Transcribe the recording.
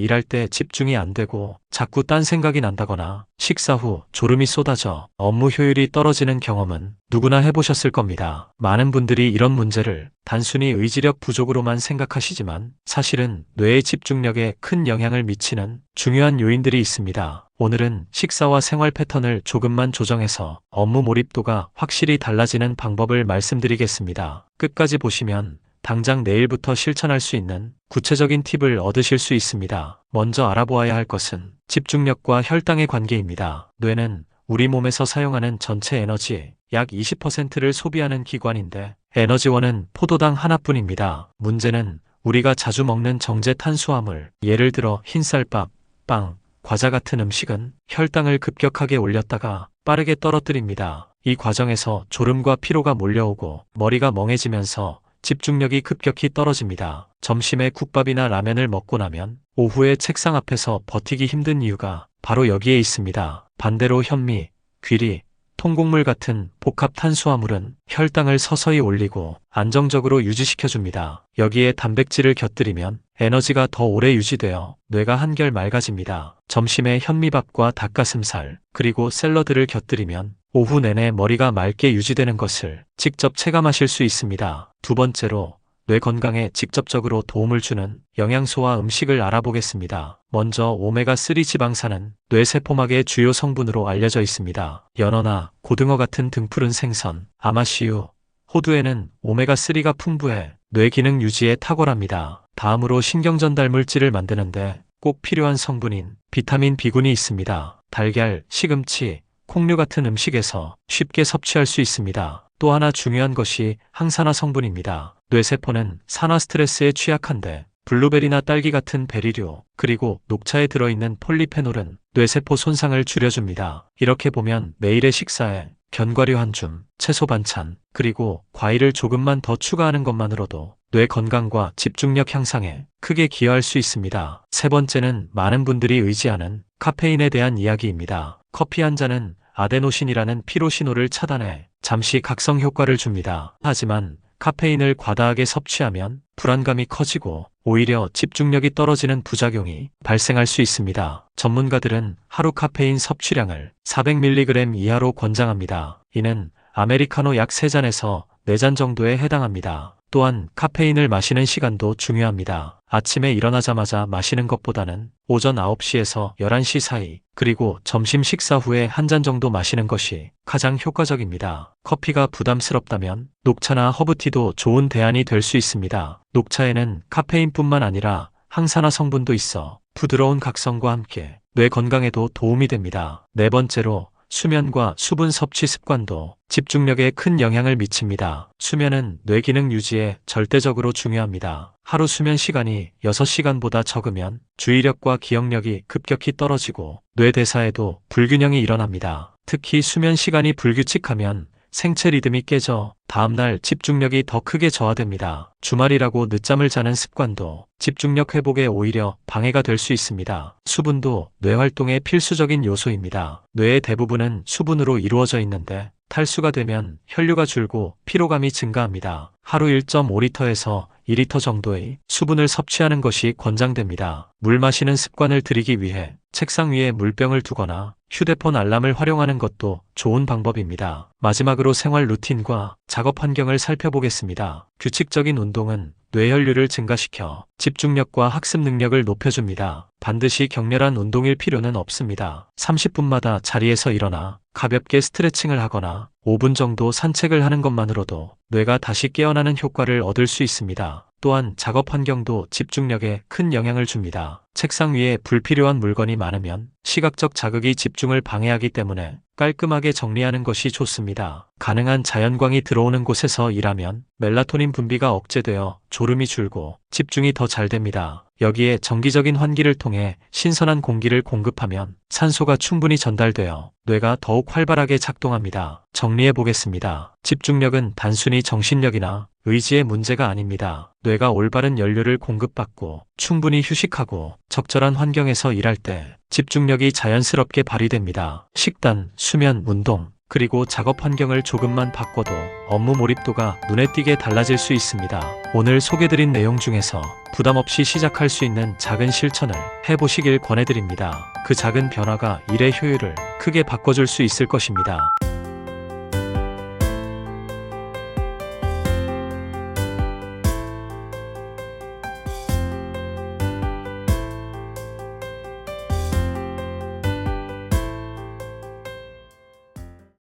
일할 때 집중이 안 되고 자꾸 딴 생각이 난다거나 식사 후 졸음이 쏟아져 업무 효율이 떨어지는 경험은 누구나 해보셨을 겁니다. 많은 분들이 이런 문제를 단순히 의지력 부족으로만 생각하시지만 사실은 뇌의 집중력에 큰 영향을 미치는 중요한 요인들이 있습니다. 오늘은 식사와 생활 패턴을 조금만 조정해서 업무 몰입도가 확실히 달라지는 방법을 말씀드리겠습니다. 끝까지 보시면 당장 내일부터 실천할 수 있는 구체적인 팁을 얻으실 수 있습니다. 먼저 알아보아야 할 것은 집중력과 혈당의 관계입니다. 뇌는 우리 몸에서 사용하는 전체 에너지 약 20%를 소비하는 기관인데 에너지원은 포도당 하나뿐입니다. 문제는 우리가 자주 먹는 정제 탄수화물, 예를 들어 흰쌀밥, 빵, 과자 같은 음식은 혈당을 급격하게 올렸다가 빠르게 떨어뜨립니다. 이 과정에서 졸음과 피로가 몰려오고 머리가 멍해지면서 집중력이 급격히 떨어집니다. 점심에 국밥이나 라면을 먹고 나면 오후에 책상 앞에서 버티기 힘든 이유가 바로 여기에 있습니다. 반대로 현미, 귀리, 통곡물 같은 복합 탄수화물은 혈당을 서서히 올리고 안정적으로 유지시켜줍니다. 여기에 단백질을 곁들이면 에너지가 더 오래 유지되어 뇌가 한결 맑아집니다. 점심에 현미밥과 닭가슴살, 그리고 샐러드를 곁들이면 오후 내내 머리가 맑게 유지되는 것을 직접 체감하실 수 있습니다. 두 번째로 뇌 건강에 직접적으로 도움을 주는 영양소와 음식을 알아보겠습니다. 먼저 오메가3 지방산은 뇌세포막의 주요 성분으로 알려져 있습니다. 연어나 고등어 같은 등푸른 생선, 아마시유, 호두에는 오메가3가 풍부해 뇌 기능 유지에 탁월합니다. 다음으로 신경전달 물질을 만드는데 꼭 필요한 성분인 비타민 B군이 있습니다. 달걀, 시금치, 콩류 같은 음식에서 쉽게 섭취할 수 있습니다. 또 하나 중요한 것이 항산화 성분입니다. 뇌세포는 산화 스트레스에 취약한데 블루베리나 딸기 같은 베리류, 그리고 녹차에 들어있는 폴리페놀은 뇌세포 손상을 줄여줍니다. 이렇게 보면 매일의 식사에 견과류 한 줌, 채소 반찬, 그리고 과일을 조금만 더 추가하는 것만으로도 뇌 건강과 집중력 향상에 크게 기여할 수 있습니다. 세 번째는 많은 분들이 의지하는 카페인에 대한 이야기입니다. 커피 한 잔은 아데노신이라는 피로 신호를 차단해 잠시 각성 효과를 줍니다. 하지만 카페인을 과다하게 섭취하면 불안감이 커지고 오히려 집중력이 떨어지는 부작용이 발생할 수 있습니다. 전문가들은 하루 카페인 섭취량을 400mg 이하로 권장합니다. 이는 아메리카노 약 3잔에서 4잔 정도에 해당합니다. 또한 카페인을 마시는 시간도 중요합니다. 아침에 일어나자마자 마시는 것보다는 오전 9시에서 11시 사이, 그리고 점심 식사 후에 한 잔 정도 마시는 것이 가장 효과적입니다. 커피가 부담스럽다면 녹차나 허브티도 좋은 대안이 될 수 있습니다. 녹차에는 카페인뿐만 아니라 항산화 성분도 있어 부드러운 각성과 함께 뇌 건강에도 도움이 됩니다. 네 번째로 수면과 수분 섭취 습관도 집중력에 큰 영향을 미칩니다. 수면은 뇌 기능 유지에 절대적으로 중요합니다. 하루 수면 시간이 6시간보다 적으면 주의력과 기억력이 급격히 떨어지고 뇌 대사에도 불균형이 일어납니다. 특히 수면 시간이 불규칙하면 생체 리듬이 깨져 다음날 집중력이 더 크게 저하됩니다. 주말이라고 늦잠을 자는 습관도 집중력 회복에 오히려 방해가 될 수 있습니다. 수분도 뇌 활동의 필수적인 요소입니다. 뇌의 대부분은 수분으로 이루어져 있는데 탈수가 되면 혈류가 줄고 피로감이 증가합니다. 하루 1.5리터에서 2리터 정도의 수분을 섭취하는 것이 권장됩니다. 물 마시는 습관을 들이기 위해 책상 위에 물병을 두거나 휴대폰 알람을 활용하는 것도 좋은 방법입니다. 마지막으로 생활 루틴과 작업 환경을 살펴보겠습니다. 규칙적인 운동은 뇌혈류를 증가시켜 집중력과 학습 능력을 높여줍니다. 반드시 격렬한 운동일 필요는 없습니다. 30분마다 자리에서 일어나 가볍게 스트레칭을 하거나 5분 정도 산책을 하는 것만으로도 뇌가 다시 깨어나는 효과를 얻을 수 있습니다. 또한 작업 환경도 집중력에 큰 영향을 줍니다. 책상 위에 불필요한 물건이 많으면 시각적 자극이 집중을 방해하기 때문에 깔끔하게 정리하는 것이 좋습니다. 가능한 자연광이 들어오는 곳에서 일하면 멜라토닌 분비가 억제되어 졸음이 줄고 집중이 더 잘 됩니다. 여기에 정기적인 환기를 통해 신선한 공기를 공급하면 산소가 충분히 전달되어 뇌가 더욱 활발하게 작동합니다. 정리해 보겠습니다. 집중력은 단순히 정신력이나 의지의 문제가 아닙니다. 뇌가 올바른 연료를 공급받고 충분히 휴식하고 적절한 환경에서 일할 때 집중력이 자연스럽게 발휘됩니다. 식단, 수면, 운동, 그리고 작업 환경을 조금만 바꿔도 업무 몰입도가 눈에 띄게 달라질 수 있습니다. 오늘 소개드린 내용 중에서 부담 없이 시작할 수 있는 작은 실천을 해보시길 권해드립니다. 그 작은 변화가 일의 효율을 크게 바꿔줄 수 있을 것입니다.